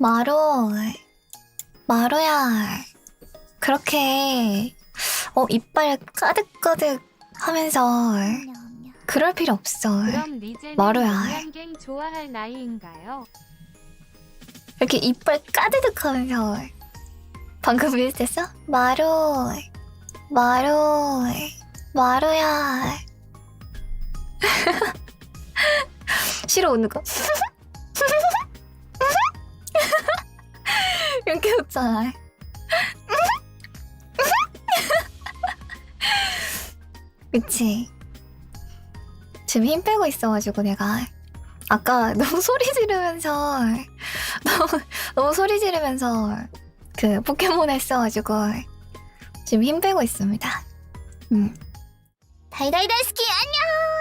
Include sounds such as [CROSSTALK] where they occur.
마루, 마루야. 그렇게, 어, 이빨 까득까득 하면서, 그럴 필요 없어. 그럼 리제는 마루야. 좋아할 나이인가요? 이렇게 이빨 까드득 하면서. 방금 비슷했어? 마루, 마루, 마루야. 싫어, 웃는 거. [LAUGHS] 이렇게 웃잖아. 그치? 지금 힘 빼고 있어가지고 내가 아까 너무 소리 지르면서 너무 너무 소리 지르면서 그 포켓몬 했어가지고 지금 힘 빼고 있습니다. 음. 다이다이다이스키 안녕.